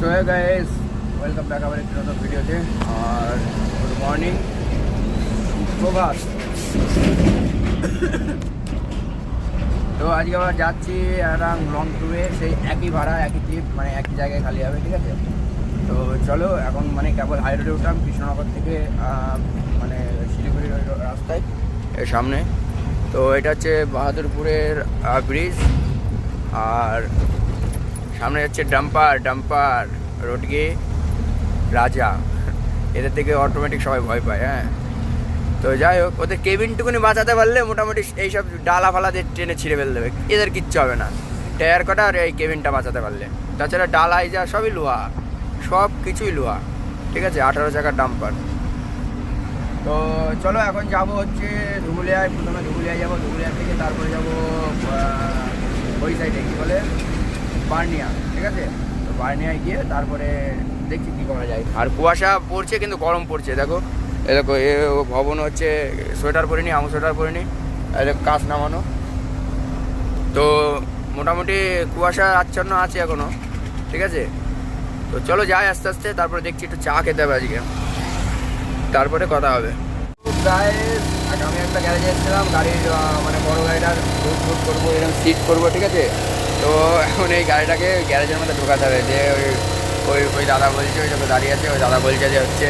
So guys welcome back আবার একটি নতুন ভিডিওতে আর গুড মর্নিং প্রভাত তো আজকে আবার যাচ্ছি একটা লং ট্যুরে সেই একই ভাড়া, একই ট্রিপ মানে একই জায়গায় খালি হবে, ঠিক আছে? তো চলো, এখন মানে কেবল হাই রোডে উঠলাম, কৃষ্ণনগর থেকে মানে শিলিগুড়ির রাস্তায়, এর সামনে। তো এটা হচ্ছে বাহাদুরপুরের ব্রিজ আর সামনে হচ্ছে ডাম্পার ডাম্পার রোডগে রাজা। এদের থেকে অটোমেটিক সবাই ভয় পায় হ্যাঁ। তো যাই হোক, ওদের কেবিনটুকুনি বাঁচাতে পারলে মোটামুটি এইসব ডালা ফালা দিয়ে ট্রেনে ছিঁড়ে ফেলে দেবে। এদের কিচ্ছু হবে না। টায়ার কটা আর এই কেবিনটা বাঁচাতে পারলে। তাছাড়া ডালাই যা সবই লোহা। সব কিছুই লোহা। ঠিক আছে? আঠারো চাকার ডাম্পার। তো চলো, এখন যাব হচ্ছে ধুবুলিয়ায়। প্রথমে ধুবুলিয়ায় যাব, ধুবুলিয়া থেকে তারপরে যাব ওই সাইডে কী বলে? বার্নিয়া ঠিক আছে? তো বার্নিয়ায় গিয়ে তারপরে দেখছি কী করা যায়। আর কুয়াশা পড়ছে কিন্তু গরম পড়ছে, দেখো। এ দেখো, এ ভবন হচ্ছে সোয়েটার পরে নি আমি সোয়েটার পরে নি কাজ নামানো। তো মোটামুটি কুয়াশা আচ্ছন্ন আছে এখনও, ঠিক আছে? তো চলো যাই আস্তে আস্তে, তারপরে দেখছি একটু চা খেতে হবে আজকে। তারপরে কথা হবে। আমি একটা গ্যারেজে এসেছিলাম, গাড়ির মানে বড় গাড়িটার করব, এরকম সিট করব, ঠিক আছে? তো এখন এই গাড়িটাকে গ্যারেজের মধ্যে ঢোকাতে হবে। যে ওই ওই ওই দাদা বলছে ওই দাঁড়িয়ে আছে ওই দাদা বলছে যে হচ্ছে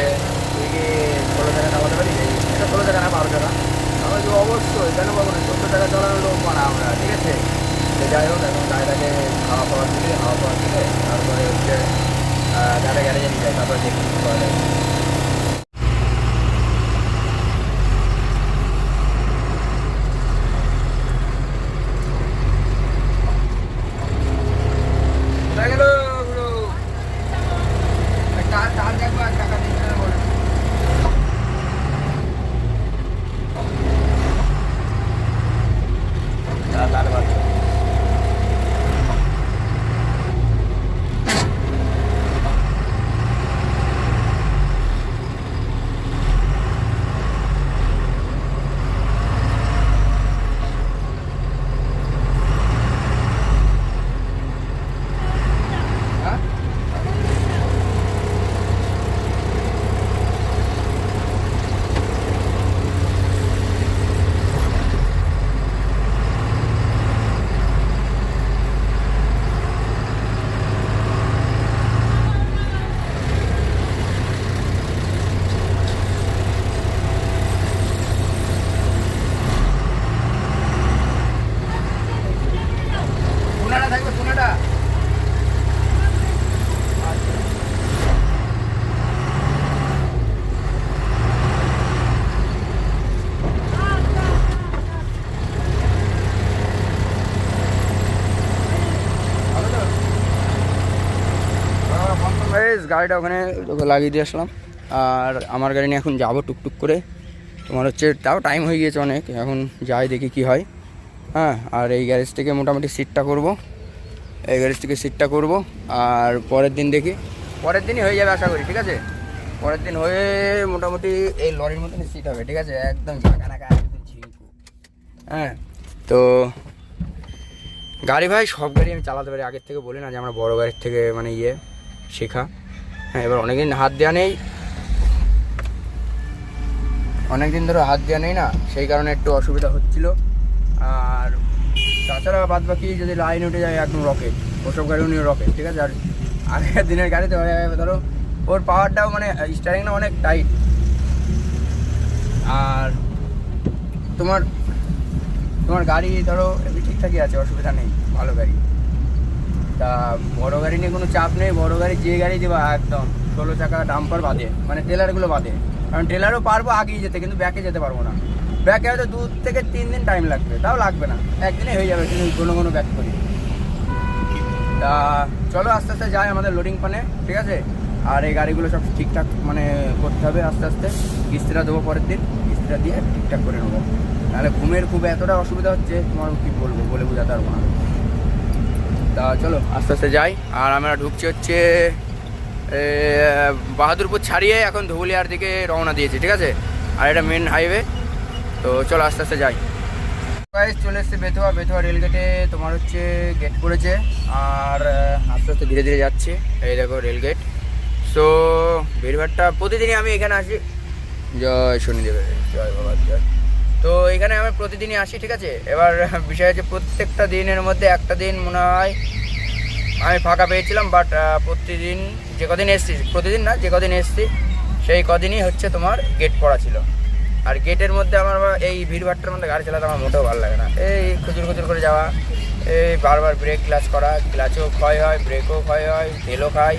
তুই কি ষোলো টাকা নামাতে পারি এটা ষোলো টাকা না বারো টাকা? আমি বলছি, অবশ্যই কেন পাবো না? চোদ্দ টাকা চালানোর লোক মানে আমরা ঠিক আছে? তো যাই হোক এখন গাড়িটাকে হাওয়া পাওয়া দিলে হাওয়া পাওয়া দিলে তারপরে হচ্ছে গাড়িটা গ্যারেজে নিয়ে যায় তারপরে দেখি করা যায় কোথায় গেলগুলো? একটা চার দেখব আর টাকা দিতে হবে বলো। তারা তার বাচ্চা। হ্যাঁ টুনাটা থাকবে টুনাটা গাইস গাড়িটা ওখানে লাগিয়ে দিয়ে আসলাম। আর আমার গাড়ি নিয়ে এখন যাব টুকটুক করে। তোমার হচ্ছে তাও টাইম হয়ে গিয়েছে অনেক। এখন যাই দেখি কি হয়। হ্যাঁ আর এই গ্যারেজ থেকে মোটামুটি সিটটা করব। এই গ্যারেজ থেকে সিটটা করব। আর পরের দিন দেখি। পরের দিনই হয়ে যাবে আশা করি, ঠিক আছে? পরের দিন হয়ে মোটামুটি এই লরির মতনই সিট হবে, ঠিক আছে? একদম একদম হ্যাঁ তো গাড়ি ভাই, সব গাড়ি আমি চালাতে পারি। আগের থেকে বলি না যে আমরা বড় গাড়ির থেকে মানে ইয়ে শেখা। হ্যাঁ এবার অনেকদিন হাত দেওয়া নেই। অনেকদিন ধরে হাত দেওয়া নেই না, সেই কারণে একটু অসুবিধা হচ্ছিল। আর তাছাড়া বাদ বাকি যদি লাইন উঠে যায় একদম রকেট, ওসব গাড়ি নিয়ে রকেট, ঠিক আছে? আর আগের দিনের গাড়িতে ধরো, ওর পাওয়ারটাও মানে স্টারিংটা অনেক টাইট আর তোমার তোমার গাড়ি, ধরো ঠিকঠাকই আছে, অসুবিধা নেই, ভালো গাড়ি। তা বড় গাড়ি নিয়ে কোনো চাপ নেই, বড় গাড়ি যে গাড়ি দেবা একদম ষোলো চাকা ডাম্পার বাদে মানে ট্রেলারগুলো বাদে। কারণ ট্রেলারও পারব আগেই যেতে, কিন্তু ব্যাকে যেতে পারব না। ব্যাকে হয়তো দু থেকে তিন দিন টাইম লাগবে, তাও লাগবে না। একদিনে হয়ে যাবে, কিন্তু কোনো কোনো ব্যাক করি। তা চলো আস্তে আস্তে যাই আমাদের লোডিং পানে ঠিক আছে? আর এই গাড়িগুলো সব ঠিকঠাক মানে করতে হবে আস্তে আস্তে। কিস্তিটা দেবো পরের দিন, কিস্তিটা দিয়ে ঠিকঠাক করে নেব। নাহলে ঘুমের খুব এতটা অসুবিধা হচ্ছে, তোমার কি বলব, বলে বোঝাতে পারব না। তা চলো, আস্তে আস্তে যাই। আর আমরা ঢুকছি হচ্ছে বাহাদুরপুর ছাড়িয়ে এখন ধুবুলিয়ার দিকে রওনা দিয়েছি, ঠিক আছে? আর এটা মেন হাইওয়ে তো চলো, আস্তে আস্তে যাই। চলে এসছে বেথুয়া। বেথুয়া রেলগেটে তোমার হচ্ছে গেট করেছে আর আস্তে আস্তে ধীরে ধীরে যাচ্ছে। এই দেখো রেলগেট সো ভিড়ভাড়টা প্রতিদিনই আমি এখানে আসি। জয় শনিদেবের জয় বাবা জয়। তো এখানে আমি প্রতিদিনই আসি, ঠিক আছে? এবার বিষয় হচ্ছে প্রত্যেকটা দিনের মধ্যে একটা দিন মনে হয় আমি ফাঁকা পেয়েছিলাম বাট প্রতিদিন যে কদিন এসছি, প্রতিদিন না, যে কদিন এসছি, সেই কদিনই হচ্ছে তোমার গেট পড়া ছিল। আর গেটের মধ্যে আমার এই ভিড়ভাট্টার মধ্যে গাড়ি চালাতে আমার মোটেও ভালো লাগে না। এই খুচুর খুচুর করে যাওয়া, এই বারবার ব্রেক ক্লাচ করা ক্লাচও ক্ষয় হয় ব্রেকও ক্ষয় হয়, তেলও খায়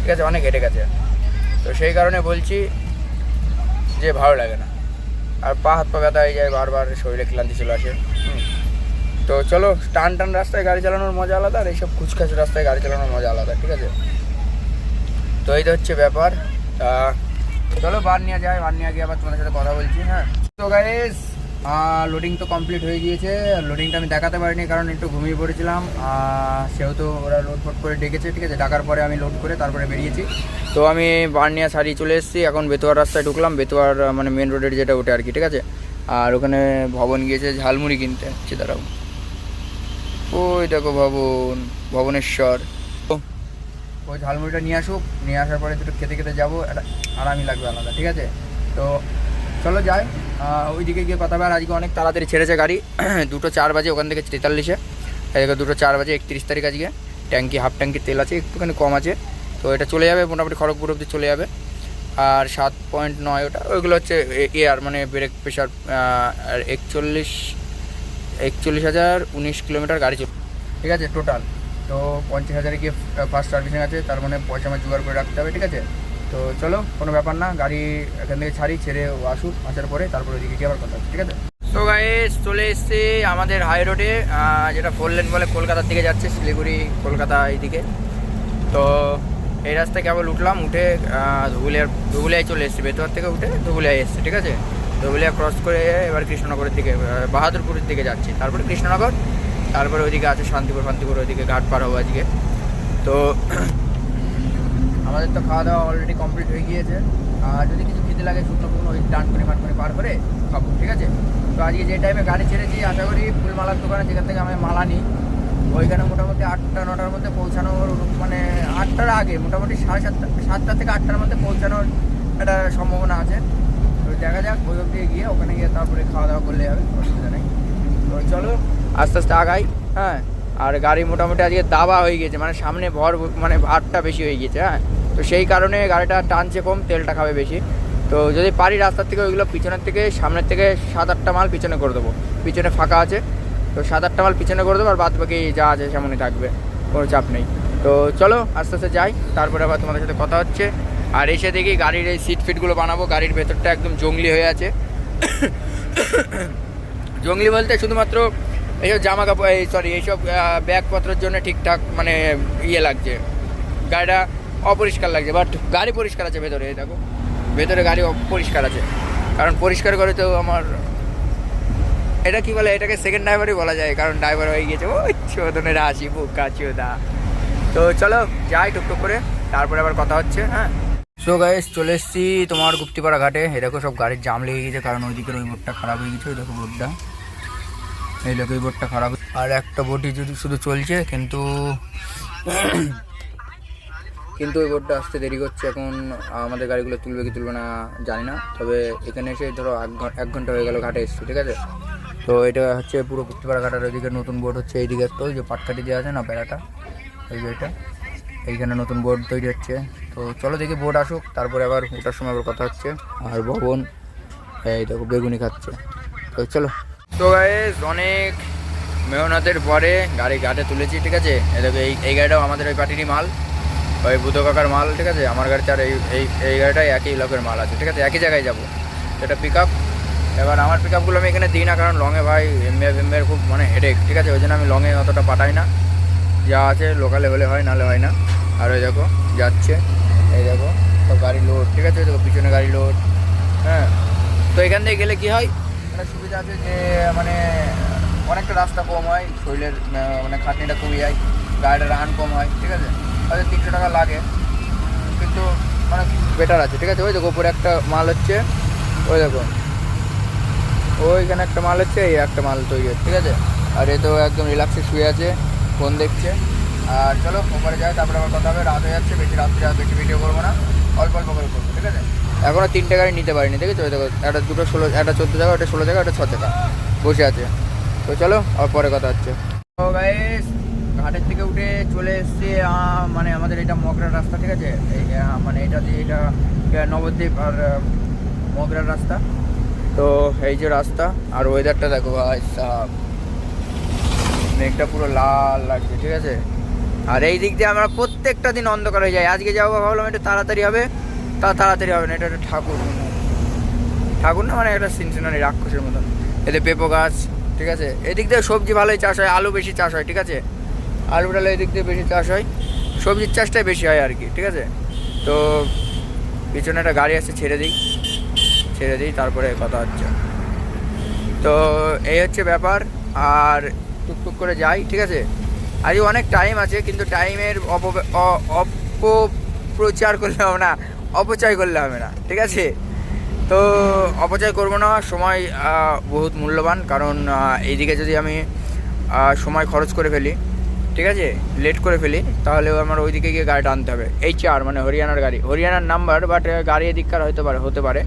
ঠিক আছে? অনেক হেঁটে গেছে তো সেই কারণে বলছি যে ভালো লাগে না। আর পা হাত পা ব্যথা হয়ে যায়, বারবার শরীরে ক্লান্তি চলে আসে। তো চলো, টান টান রাস্তায় গাড়ি চালানোর মজা আলাদা আর এইসব খুচখাচ রাস্তায় গাড়ি চালানোর মজা আলাদা, ঠিক আছে? তো এই তো হচ্ছে ব্যাপার। তা চলো বার নিয়ে যাই, বার নিয়ে গিয়ে আবার তোমাদের সাথে কথা বলছি হ্যাঁ? তো গাইস লোডিং তো কমপ্লিট হয়ে গিয়েছে। লোডিংটা আমি দেখাতে পারিনি, কারণ একটু ঘুমিয়ে পড়েছিলাম। সেহেতু ওরা লোড ফোড করে ডেকেছে, ঠিক আছে? ডাকার পরে আমি লোড করে তারপরে বেরিয়েছি। তো আমি বার্নিয়া সারিয়ে চলে এসেছি। এখন বেতুয়ার রাস্তায় ঢুকলাম। বেতুয়ার মানে মেন রোডের যেটা ওটা আর কি, ঠিক আছে? আর ওখানে ভবন গিয়েছে ঝালমুড়ি কিনতে। দাঁড়াও। ওই দেখো ভবন, ভবনেশ্বর। ওই ঝালমুড়িটা নিয়ে আসুক। নিয়ে আসার পরে দুটো খেতে খেতে যাব। একটা আরামই লাগবে আলাদা, ঠিক আছে? তো চলো যাই। ওইদিকে গিয়ে কথা বলার আজকে অনেক তাড়াতাড়ি ছেড়েছে গাড়ি। দুটো চার বাজে, ওখান থেকে তেতাল্লিশে। এদিকে দুটো চার বাজে, একত্রিশ তারিখ আজকে। ট্যাঙ্কি, হাফ ট্যাঙ্কির তেল আছে, একটুখানি কম আছে। তো এটা চলে যাবে, মোটামুটি খড়গপুর অব্দি চলে যাবে। আর সাত পয়েন্ট নয় ওটা, ওইগুলো হচ্ছে এয়ার মানে ব্রেক প্রেশার আর একচল্লিশ একচল্লিশ হাজার উনিশ কিলোমিটার গাড়ি চল ঠিক আছে টোটাল তো পঞ্চাশ হাজারে গিয়ে ফার্স্ট সার্ভিসিং আছে, তার মানে পয়সা আমার জোগাড় করে রাখতে হবে, ঠিক আছে? তো চলো, কোনো ব্যাপার না, গাড়ি এখান থেকে ছাড়ি, ছেড়ে আসুক, আসার পরে তারপরে ওইদিকে গিয়ে আবার কথা ঠিক আছে? তো গাইস চলে এসেছি আমাদের হাই রোডে যেটা ফোর লেন বলে কলকাতার দিকে যাচ্ছে, শিলিগুড়ি, কলকাতা এইদিকে। তো এই রাস্তায় কেবল উঠলাম, উঠে ধুবুলিয়ার ধুবুলিয়ায় চলে এসেছি, বেতোয়ার থেকে উঠে ধুবুলিয়ায় এসেছি, ঠিক আছে? ধুবুলিয়া ক্রস করে এবার কৃষ্ণনগরের দিকে বাহাদুরপুরের দিকে যাচ্ছি। তারপরে কৃষ্ণনগর, তারপরে ওইদিকে আছে শান্তিপুর শান্তিপুর ওইদিকে ঘাট পার হব আজকে। তো আমাদের তো খাওয়া দাওয়া অলরেডি কমপ্লিট হয়ে গিয়েছে। আর যদি কিছু খেতে লাগে শুকনো ফুকনো ওই টান করে মাঠ করে পার করে খাব, ঠিক আছে? তো আজকে যে টাইমে গাড়ি ছেড়েছি, আশা করি ফুলমালার দোকানে যেখান থেকে আমি মালা নিই, ওইখানে মোটামুটি আটটা, নটার মধ্যে পৌঁছানোর মানে আটটার আগে, মোটামুটি সাড়ে সাতটা সাতটা থেকে আটটার মধ্যে পৌঁছানোর একটা সম্ভাবনা আছে। তো দেখা যাক, ওই অব্দি গিয়ে ওখানে গিয়ে তারপরে খাওয়া দাওয়া করলে হবে, অসুবিধা নেই। তো চলো, আস্তে আস্তে আগাই হ্যাঁ। আর গাড়ি মোটামুটি আজকে দাবা হয়ে গিয়েছে মানে সামনে ভর মানে ভারটা বেশি হয়ে গিয়েছে হ্যাঁ? তো সেই কারণে গাড়িটা টানছে কম, তেলটা খাবে বেশি। তো যদি পারি রাস্তার থেকে ওইগুলো পিছনের থেকে, সামনের থেকে সাত আটটা মাল পিছনে করে দেবো। পিছনে ফাঁকা আছে, তো সাত আটটা মাল পিছনে করে দেবো আর বাদ বাকি যা আছে সেমনই থাকবে, কোনো চাপ নেই। তো চলো, আস্তে আস্তে যাই, তারপরে আবার তোমাদের সাথে কথা হচ্ছে। আর এসে দেখি গাড়ির এই সিট ফিটগুলো বানাবো, গাড়ির ভেতরটা একদম জঙ্গলি হয়ে আছে। জঙ্গলি বলতে শুধুমাত্র এইসব জামা কাপড়, এই সরি এইসব ব্যাগপত্রের জন্য ঠিকঠাক মানে ইয়ে লাগছে। গাড়িটা অপরিষ্কার লাগছে বাট গাড়ি পরিষ্কার আছে ভেতরে দেখো। ভেতরে গাড়ি পরিষ্কার আছে। কারণ পরিষ্কার করে তো আমার, এটা কি বলে, এটাকে সেকেন্ড ড্রাইভারই বলা যায়, কারণ ড্রাইভার হয়ে গিয়েছে। ও চোদনের হাসি বুকা চোদা। তো চলো, যাই টুকটুক করে, তারপরে আবার কথা হচ্ছে হ্যাঁ? সো গাইস চলে এসেছি তোমার গুপ্তিপাড়া ঘাটে। এই দেখো সব গাড়ির জাম লেগে গেছে কারণ ওইদিকের ওই বোর্ডটা খারাপ হয়ে গেছে ওই দেখো বোর্ডটা এই দেখো এই বোর্ডটা খারাপ। আর একটা বোর্ডই যদি শুধু চলছে, কিন্তু কিন্তু ওই বোর্ডটা আসতে দেরি করছে। এখন আমাদের গাড়িগুলো তুলবে কি তুলবে না জানি না। তবে এখানে এসে ধরো এক ঘণ্টা হয়ে গেল ঘাটে এসছি, ঠিক আছে? তো এটা হচ্ছে পুরো পুক্তিপাড়া ঘাটার ওইদিকে নতুন বোর্ড হচ্ছে এইদিকে। একটা ওই যে পাটকাটি দেওয়া আছে না, বেড়াটা? এই যে এটা। এইখানে নতুন বোর্ড তৈরি হচ্ছে। তো চলো দেখি বোর্ড আসুক, তারপরে আবার ওটার সময় আবার কথা হচ্ছে। আর ভবন, এই দেখো, বেগুনি খাচ্ছে। তো চলো। তো গাইস অনেক মেহনতের পরে গাড়ি ঘাটে তুলেছি, ঠিক আছে? দেখো, এই এই গাড়িটাও আমাদের ওই পার্টিরই মাল। ওই বুধ কাকার মাল, ঠিক আছে? আমার গাড়িতে আর এই এই গাড়িটাই একই লোকের মাল আছে, ঠিক আছে? একই জায়গায় যাব। এটা পিক আপ এবার আমার পিক আপগুলো আমি এখানে দিই না, কারণ লংয়ে ভাই এমবে এমবের খুব মানে হেডেক ঠিক আছে? ওই জন্য আমি লংয়ে অতটা পাঠাই না। যা আছে লোকালে হলে হয়, নাহলে হয় না। আর ওই দেখো, যাচ্ছে। এই দেখো, সব গাড়ি লোড ঠিক আছে? ওই দেখো, পিছনে গাড়ি লোড হ্যাঁ। তো এখান থেকে গেলে কি হয়? একটা সুবিধা আছে যে মানে অনেকটা রাস্তা কম হয়, শরীরের মানে খাটনিটা কমে যায় গাড়িটা রান কম হয়, ঠিক আছে? হয়তো তিনশো টাকা লাগে। কিন্তু মানে বেটার আছে, ঠিক আছে? ওই দেখো উপরে একটা মাল হচ্ছে, ওই দেখো। ওইখানে একটা মাল হচ্ছে, এই একটা মাল তৈরি হচ্ছে, ঠিক আছে? আর এ তো একদম রিল্যাক্সে শুয়ে আছে ফোন দেখছে। আর চলো, ওপরে যাই, তারপরে আবার কথা হবে, রাত হয়ে যাচ্ছে, বেশি রাত্রে বেশি ভিডিও করব না, অল্প অল্প করে করব, ঠিক আছে? এখনও তিনটে গাড়ি নিতে পারিনি, দেখেছ? দেখো, একটা দুটো ষোলো, একটা চোদ্দ জায়গা, একটা ষোলো জায়গা, একটা ছ চাকা বসে আছে। তো চলো, আর পরে কথা হচ্ছে। ঘাটের থেকে উঠে চলে এসছে মানে আমাদের এটা মগরার রাস্তা, ঠিক আছে? মানে এটা দিয়ে এটা নবদ্বীপ আর মগরার রাস্তা। তো এই যে রাস্তা, আর ওয়েদারটা দেখো ভাই, সাব। মেঘটা পুরো লাল লাগছে, ঠিক আছে? আর এই দিক দিয়ে আমরা প্রত্যেকটা দিন অন্ধকার হয়ে যাই। আজকে যাব, ভাবলাম একটু তাড়াতাড়ি হবে। তা তাড়াতাড়ি হবে না, এটা একটা ঠাকুর। ঠাকুর না মানে একটা সিনসিনারি রাক্ষসের মতন। এতে পেঁপো গাছ, ঠিক আছে? এদিক দিয়ে সবজি ভালোই চাষ হয়, আলু বেশি চাষ হয়, ঠিক আছে? আলু টালু এদিক দিয়ে বেশি চাষ হয়, সবজির চাষটাই বেশি হয় আর কি, ঠিক আছে? তো পিছনে একটা গাড়ি আছে, ছেড়ে দিই। ছেড়ে দিই, তারপরে কথা হচ্ছে। তো এই হচ্ছে ব্যাপার, আর টুকটুক করে যাই, ঠিক আছে? আজকে অনেক টাইম আছে, কিন্তু টাইমের অপ অপপ্রচার করলে হবে না অপচয় করলে হবে না, ঠিক আছে? তো অপচয় করব না, সময় বহুত মূল্যবান, কারণ এইদিকে যদি আমি সময় খরচ করে ফেলি, ঠিক আছে? লেট করে ফেলি তাহলে আমার ওইদিকে গিয়ে গাড়িটা আনতে হবে। এইচ আর মানে হরিয়ানার গাড়ি। হরিয়ানার নাম্বার বাট গাড়ি এদিককার হতে পারে হতে পারে।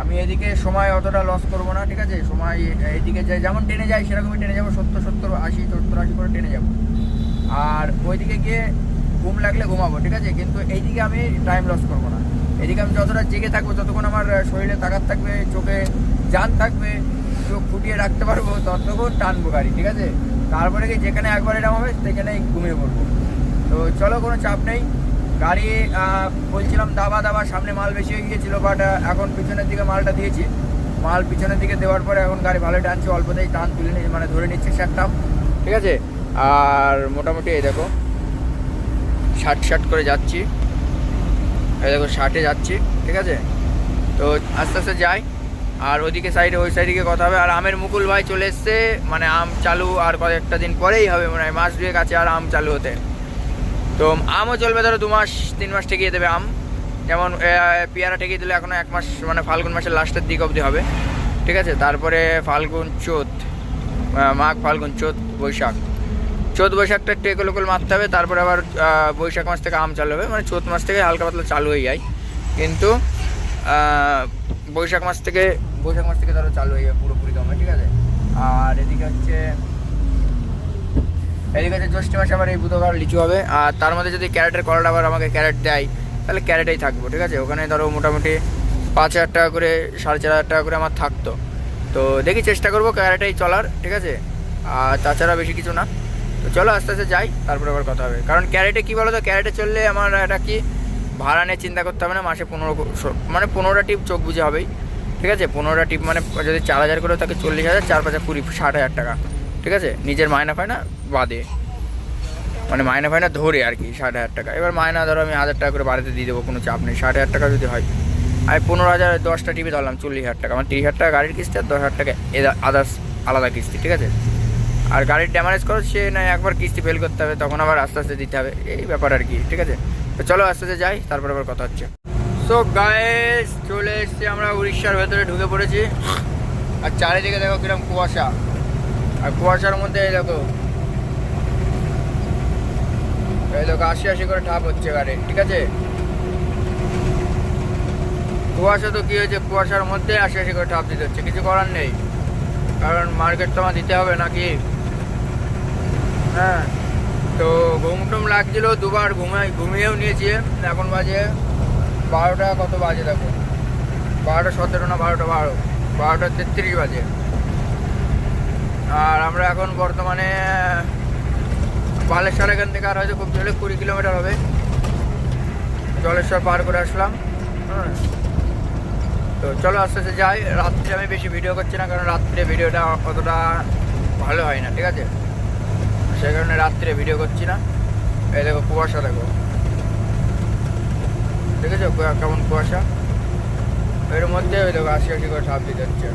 আমি এদিকে সময় অতটা লস করব না, ঠিক আছে? সময় এইদিকে যাই যেমন ট্রেনে যাই, সেরকমই ট্রেনে যাব, সত্তর সত্তর, আশি সত্তর, আশি করে ট্রেনে যাব। আর ওইদিকে গিয়ে ঘুম লাগলে ঘুমাবো, ঠিক আছে? কিন্তু এইদিকে আমি টাইম লস করব না। এদিকে আমি যতটা জেগে থাকব, ততক্ষণ আমার শরীরে তাকাত থাকবে, চোখে জান থাকবে, চোখ ফুটিয়ে রাখতে পারব, ততক্ষণ টানবো গাড়ি, ঠিক আছে? তারপরে কি যেখানে একবার এরকম হবে, সেখানেই ঘুমিয়ে পড়ব। তো চলো, কোনো চাপ নেই। গাড়ি বলছিলাম দাবা দাবা সামনে মাল বেশি হয়ে গিয়েছিল বাট এখন পিছনের দিকে মালটা দিয়েছি। মাল পিছনের দিকে দেওয়ার পরে এখন গাড়ি ভালোই টানছে, অল্পতেই টান তুলে নিয়ে মানে ধরে নিচ্ছে সেটটা ঠিক আছে? আর মোটামুটি এই দেখো ষাট ষাট করে যাচ্ছি। দেখো, ষাটে যাচ্ছি, ঠিক আছে? তো আস্তে আস্তে যাই। আর ওদিকে সাইডে ওই সাইডে গিয়ে কথা হবে। আর আমের মুকুল ভাই চলে এসছে মানে আম চালু আর কয়েকটা দিন পরেই হবে মানে মাস দুয়েক আছে আর আম চালু হতে। তো আমও চলবে, ধরো দু মাস, তিন মাস ঠেকিয়ে দেবে আম। যেমন পেয়ারা ঠেকিয়ে দিলে এখনও এক মাস মানে ফাল্গুন মাসের লাস্টের দিক অবধি হবে। ঠিক আছে? তারপরে ফাল্গুন চোত মাঘ, ফাল্গুন চোত বৈশাখ। চোত বৈশাখটা একটু একল মারতে হবে, তারপরে আবার বৈশাখ মাস থেকে আম চালু হবে। মানে চোত মাস থেকে হালকা পাতলা চালু হয়ে যায়। কিন্তু বৈশাখ মাস থেকে, বৈশাখ মাস থেকে ধরো চালু হয়ে যাবে পুরোপুরি দমে ঠিক আছে? আর এদিকে হচ্ছে এদিকে হচ্ছে জ্যৈষ্ঠ মাসে আবার এই বুধবার লিচু হবে। আর তার মধ্যে যদি ক্যারেটের কলার আবার আমাকে ক্যারেট দেয়, তাহলে ক্যারেটেই থাকব, ঠিক আছে? ওখানে ধরো মোটামুটি পাঁচ হাজার টাকা করে, সাড়ে চার হাজার টাকা করে আমার থাকতো। তো দেখি চেষ্টা করব ক্যারেটেই চলার, ঠিক আছে? আর তাছাড়া বেশি কিছু না। তো চলো আস্তে আস্তে যাই, তারপরে আবার কথা হবে। কারণ ক্যারেটে কী বলো তো ক্যারেটে চললে আমার এটা কি, ভাড়া নিয়ে চিন্তা করতে হবে না, মাসে পনেরো মানে পনেরোটা টিপ চোখ বুঝে হবেই। ঠিক আছে? পনেরোটা টিপ মানে যদি চার হাজার করে থাকে চল্লিশ হাজার, চার পাঁচা কুড়ি, ষাট হাজার টাকা। ঠিক আছে? নিজের মায়না ফায়না বাদে। মানে মায়না ফায়না ধরে আর কি, ষাট হাজার টাকা। এবার মায়না ধরো আমি হাজার টাকা করে বাড়িতে দিয়ে দেবো, কোনো চাপ নেই। ষাট হাজার টাকা যদি হয়, আমি পনেরো হাজার দশটা টিপে ধরলাম, চল্লিশ হাজার টাকা। আমার তিরিশ হাজার টাকা গাড়ির কিস্তি আর দশ হাজার টাকা আদার্স আলাদা কিস্তি, ঠিক আছে? আর গাড়ির ড্যামারেজ খরচ সে না একবার কিস্তি ফেল করতে হবে, তখন আবার আস্তে আস্তে দিতে হবে, এই ব্যাপার আর কি, ঠিক আছে? তো চলো আস্তে আস্তে যাই, তারপর আবার কথা হচ্ছে। সো গায়েস চলে এসেছি আমরা উড়িষ্যার ভেতরে ঢুকে পড়েছি। আর চারিদিকে দেখো কীরকম কুয়াশা। আর কুয়াশার মধ্যে এই দেখো এই দেখো আশি আশি করে ঠাপ হচ্ছে গাড়ি, ঠিক আছে? কুয়াশা তো কি হয়েছে, কুয়াশার মধ্যে আশি আশি করে ঠাপ দিতে হচ্ছে, কিছু করার নেই। কারণ মার্কেট তো আমার দিতে হবে নাকি? হ্যাঁ। তো ঘুম টুম লাগছিল দুবার ঘুমাই ঘুমিয়েও নিয়েছি। এখন বাজে বারোটা কত বাজে দেখো? বারোটা সতেরো না বারোটা বারো? বারোটা তেত্রিশ বাজে। আর আমরা এখন বর্তমানে বালেশ্বর এখান থেকে আর হয়তো খুব জলে কুড়ি কিলোমিটার হবে। জলেশ্বর পার করে আসলাম। হ্যাঁ। তো চলো আস্তে আস্তে যাই। রাত্রে আমি বেশি ভিডিও করছি না কারণ রাত্রে ভিডিওটা অতটা ভালো হয় না ঠিক আছে? সেই কারণে রাত্রে ভিডিও করছি না। এই দেখো কুয়াশা দেখো। দেখেছ কেমন কুয়াশা? এর মধ্যে ওই দেখো আশি আশি করে ঠাপ দিতে হচ্ছে।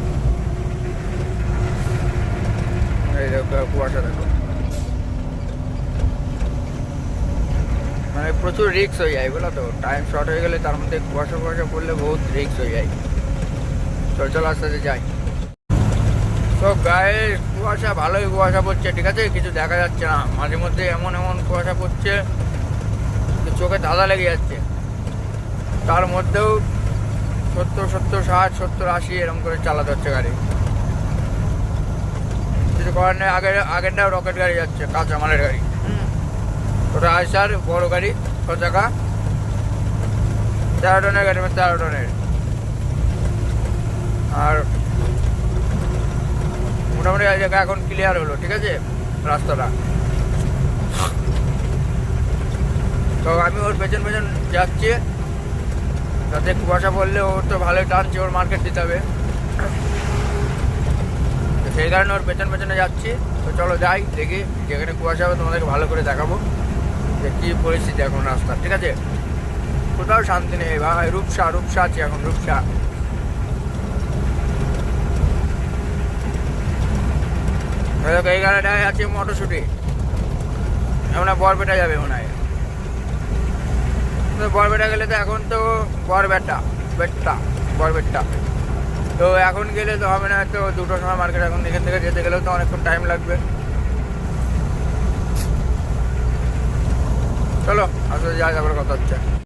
এই দেখো কুয়াশা দেখো। মানে প্রচুর রিক্স হয়ে যায়, বুঝলো তো? টাইম শর্ট হয়ে গেলে তার মধ্যে কুয়াশা কুয়াশা পড়লে বহুত রিক্স হয়ে যায়। তো চলো, আস্তে আস্তে যাই। তো গায়ে কুয়াশা, ভালোই কুয়াশা পড়ছে, ঠিক আছে? কিছু দেখা যাচ্ছে না। মাঝে মধ্যে এমন এমন কুয়াশা পড়ছে চোখে দাদা লেগে যাচ্ছে। তার মধ্যেও সত্তর সত্তর, ষাট, সত্তর, আশি এরকম করে চালাতে হচ্ছে গাড়ি। কিছু করার নেই, আগের আগেরটাও রকেট গাড়ি যাচ্ছে কাঁচা মালের গাড়ি। ওটা আইসার বড় গাড়ি ছ চাকা তেরো টনের গাড়ি, তেরো টনের। আর মোটামুটি এই জায়গা এখন ক্লিয়ার হলো, ঠিক আছে? রাস্তাটা। তো আমি ওর পেছন পেছন যাচ্ছি। তাতে কুয়াশা পড়লে ওর তো ভালোই টানছে, ওর মার্কেট দিতে হবে। তো সেই কারণে ওর পেছন পেছনে যাচ্ছি। তো চলো যাই, দেখি যেখানে কুয়াশা হবে তোমাদেরকে ভালো করে দেখাবো যে কী পরিস্থিতি এখন রাস্তা ঠিক আছে? কোথাও শান্তি নেই, ভাই, রূপসা রূপসা আছে এখন, রূপসা। এই গাড়িটায় আছে মটরশুটি। এখন বরপেটা যাবে মনে হয়। তো বরপেটা গেলে তো এখন তো বরবেটা বেটটা বরবেটটা তো এখন গেলে তো হবে না, তো দুটোর সময় মার্কেট এখন এখান থেকে যেতে গেলেও তো অনেকক্ষণ টাইম লাগবে। চলো, আসলে যা তারপরে কথা হচ্ছে।